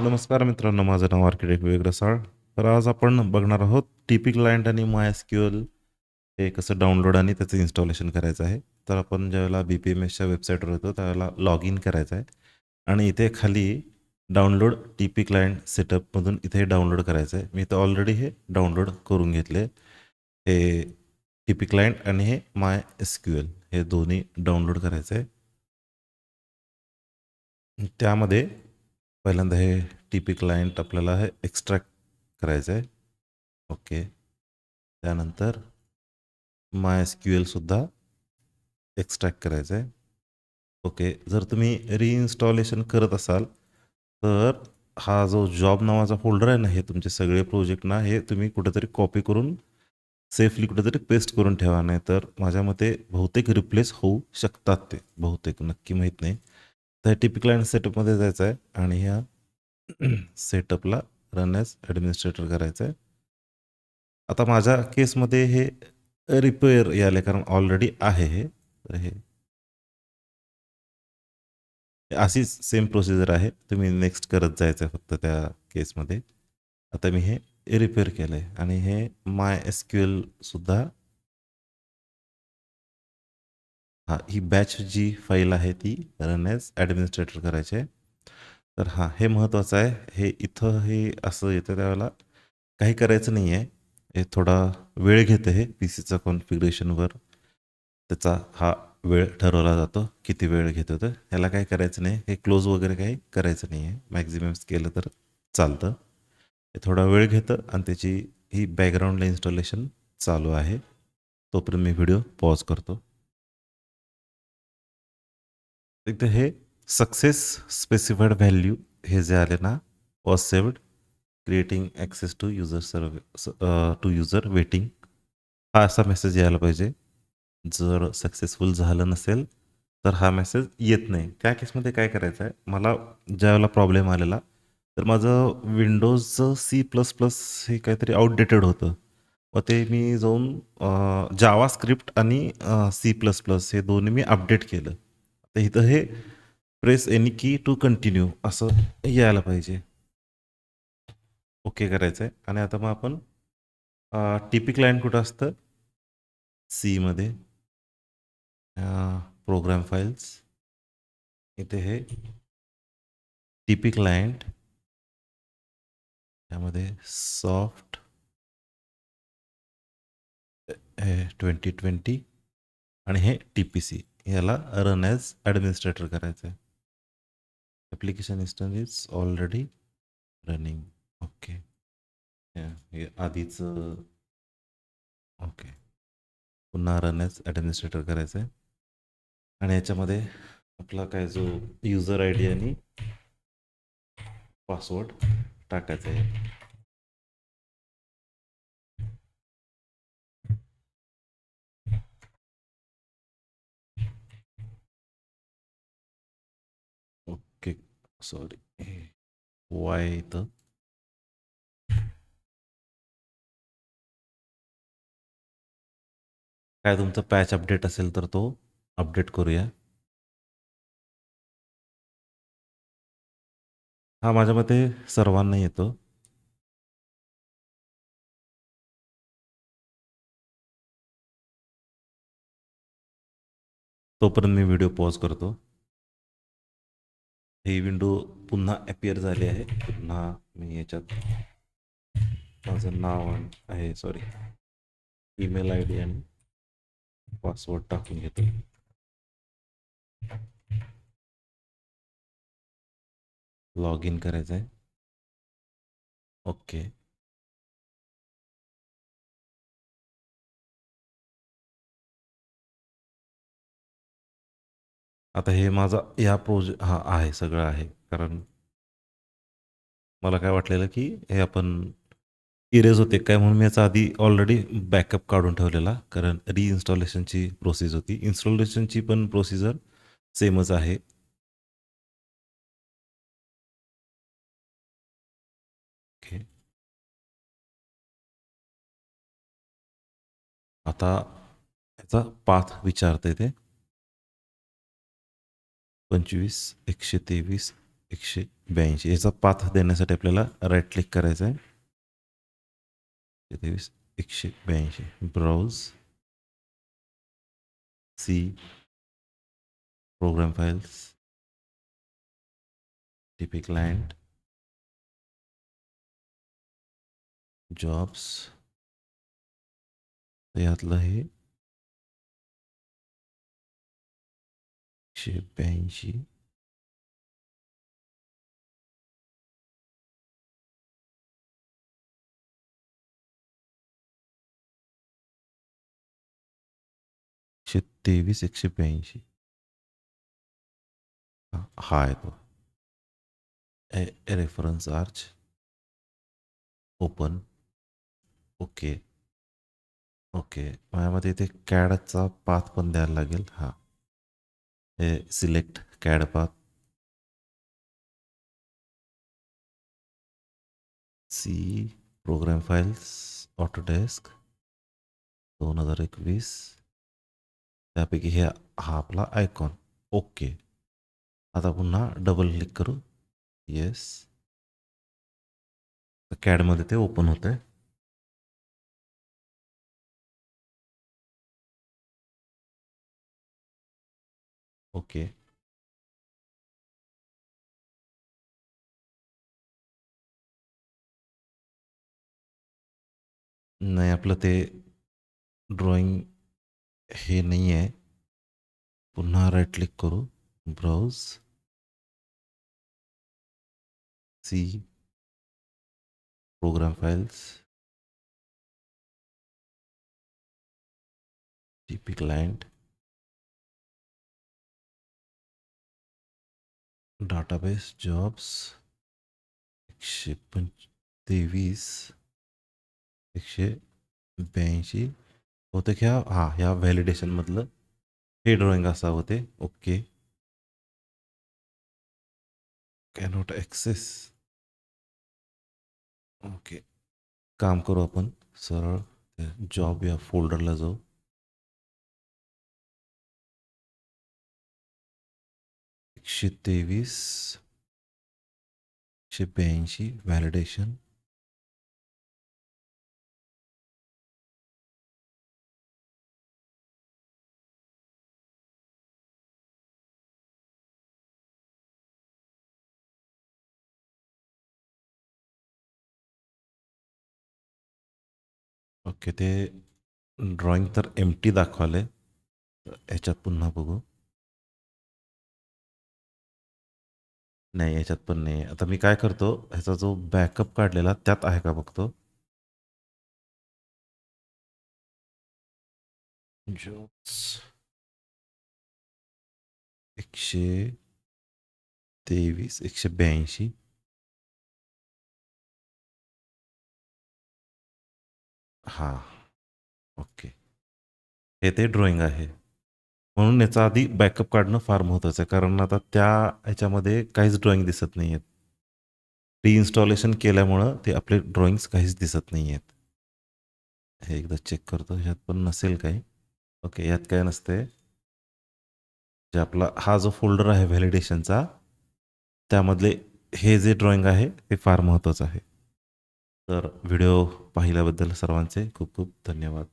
नमस्कार मित्रांनो माझं नाव आर्किटेक्ट विवेक रसाळ तर आज आपण बघणार आहोत टीपी क्लायंट आणि माय एस हे कसं डाउनलोड आणि त्याचं इन्स्टॉलेशन करायचं आहे. तर आपण ज्यावेळेला बी पी एम एसच्या वेबसाईटवर होतो त्यावेळेला लॉग इन करायचं आहे. आणि इथे खाली डाउनलोड टी पी क्लायंट सेटअपमधून इथे डाउनलोड करायचं आहे. मी तर ऑलरेडी हे डाउनलोड करून घेतले. हे टी पी क्लायंट आणि हे माय एसक्यूएल हे दोन्ही डाउनलोड करायचं आहे. त्यामध्ये पहिल्यांदा हे टी पी क्लायंट आपल्याला हे एक्स्ट्रॅक्ट करायचं आहे ओके त्यानंतर माय एस क्यू एलसुद्धा एक्स्ट्रॅक्ट करायचं आहे ओके जर तुम्ही रिइन्स्टॉलेशन करत असाल तर हा जो जॉब नावाचा फोल्डर आहे ना हे तुमचे सगळे प्रोजेक्ट ना हे तुम्ही कुठेतरी कॉपी करून सेफली कुठेतरी पेस्ट करून ठेवा नाही तर माझ्या मते बहुतेक रिप्लेस होऊ शकतात ते. बहुतेक. नक्की माहीत नाही. तर टी पी सेटअपमध्ये जायचं आहे आणि ह्या सेटअपला रन ॲज ॲडमिनिस्ट्रेटर करायचं आहे आता माझ्या केसमध्ये हे रिपेअर यायला कारण ऑलरेडी आहे हे. तर हे हे अशीच सेम प्रोसिजर आहे. तुम्ही नेक्स्ट करत जायचं आहे फक्त त्या केसमध्ये आता मी हे रिपेअर केलं आहे आणि हे माय एस क्यू एलसुद्धा हां ही बॅच जी फाईल आहे ती रन ॲज ॲडमिनिस्ट्रेटर करायची आहे. तर हां हे महत्त्वाचं आहे. हे इथं हे असं येतं त्यावेळेला. काही करायचं नाही आहे हे थोडा वेळ घेतं हे पी सीचा कॉन्फिगरेशनवर त्याचा हा वेळ ठरवला जातो. किती वेळ घेतो तर ह्याला काही करायचं नाही. हे क्लोज वगैरे काही करायचं नाही आहे मॅक्झिमम्स केलं तर चालतं. हे थोडा वेळ घेतं आणि त्याची ही बॅकग्राऊंडला इन्स्टॉलेशन चालू आहे. तोपर्यंत मी व्हिडिओ पॉज करतो. इथे हे सक्सेस स्पेसिफाईड व्हॅल्यू हे जे आले ना was saved creating access to user सर्व टू युजर वेटिंग हा असा मेसेज यायला पाहिजे. जर सक्सेसफुल झालं नसेल तर हा मेसेज येत नाही. त्या केसमध्ये काय करायचं आहे मला ज्यावेळेला प्रॉब्लेम आलेला तर माझं विंडोजचं सी प्लस प्लस हे काहीतरी आउटडेटेड होतं. मग ते मी जाऊन जावा स्क्रिप्ट आणि सी प्लस प्लस हे दोन्ही मी अपडेट केलं. तर इथं हे press any key to continue असं यायला पाहिजे. ओके करायचं आहे आणि आता मग आपण टी लाईन कुठं असतं? सीमध्ये प्रोग्राम फाईल्स इथे हे टी पी क्लायंट त्यामध्ये सॉफ्ट हे ट्वेंटी ट्वेंटी आणि हे टी पी सी याला रन ॲज ॲडमिनिस्ट्रेटर करायचं आहे application instance is already running okay हे आधीच ओके पुन्हा रन ॲज ॲडमिनिस्ट्रेटर करायचं आहे आणि याच्यामध्ये आपला काय जो युजर आय डी आणि पासवर्ड टाकायचा आहे सॉरी वाय इथं काय तुमचं पॅच अपडेट असेल तर तो अपडेट करूया हा माझ्या मते सर्वांना येतो तोपर्यंत मी व्हिडिओ पॉज करतो ही विंडो पुनः एपियर आहे पुन्हा मी माझं नाव आहे सॉरी ईमेल आई डी आणि पासवर्ड टाकून घेतो लॉग इन आहे ओके आता हे माझा या प्रोजे हा आहे सगळं आहे. कारण मला काय वाटलेलं की हे आपण इरेज होते. काय म्हणून मी याचा आधी ऑलरेडी बॅकअप काढून ठेवलेला. कारण रिइन्स्टॉलेशनची प्रोसेस होती. इन्स्टॉलेशनची पण प्रोसिजर सेमच आहे. ओके आता याचा पाथ विचारते ते. पंचवीस एकशे तेवीस एकशे ब्याऐंशी. याचा पाथ देण्यासाठी आपल्याला राईट क्लिक करायचं आहे. तेवीस एकशे ब्याऐंशी. Browse C program files TP client jobs यातलं हे. एकशे ब्याऐंशी. एकशे तेवीस एकशे ब्याऐंशी. हा हा आहे तो. A reference arch. Open. Okay. Okay. माझ्यामध्ये इथे कॅडचा पाथ पण द्यायला लागेल. हां. हे select CAD path. C program files Autodesk दोन हजार एकवीस. त्यापैकी हे हा आपला आयकॉन. ओके. आता पुन्हा डबल क्लिक करू. येस. कॅडमध्ये ते ओपन होतं आहे ओके। नाही, आपलं ते ड्रॉइंग हे नाही आहे पुन्हा राईट क्लिक करू browse C program files TP client database jobs एकशे पंच तेवीस एकशे ब्याऐंशी होतं ह्या हां ह्या व्हॅलिडेशनमधलं हे ड्रॉइंग असावं ते. ओके कॅनॉट ॲक्सेस ओके काम करू आपण. सरळ. जॉब या फोल्डरला जाऊ. एकशे तेवीस एकशे ब्याऐंशी व्हॅलिडेशन ओके ते ड्रॉइंग तर एम टी दाखवाले. ह्याच्यात पुन्हा बघू. नाही याच्यात पण नाही. आता मी काय करतो ह्याचा जो बॅकअप काढलेला त्यात आहे का बघतो? जॉब्स. एकशे तेवीस एकशे ब्याऐंशी. हां ओके. हे ते ड्रॉइंग आहे. म्हणून याचा आधी बॅकअप काढणं फार महत्त्वाचं आहे. कारण आता त्या ह्याच्यामध्ये काहीच ड्रॉइंग दिसत नाही आहेत. रिइन्स्टॉलेशन केल्यामुळं ते आपले ड्रॉइंग्स काहीच दिसत नाही आहेत. हे एकदा चेक करतो. ह्यात पण नसेल काही. ओके यात काय नसते जे आपला हा जो फोल्डर आहे व्हॅलिडेशनचा त्यामधले हे जे ड्रॉइंग आहे ते फार महत्त्वाचं आहे. तर व्हिडिओ पाहिल्याबद्दल सर्वांचे खूप खूप धन्यवाद.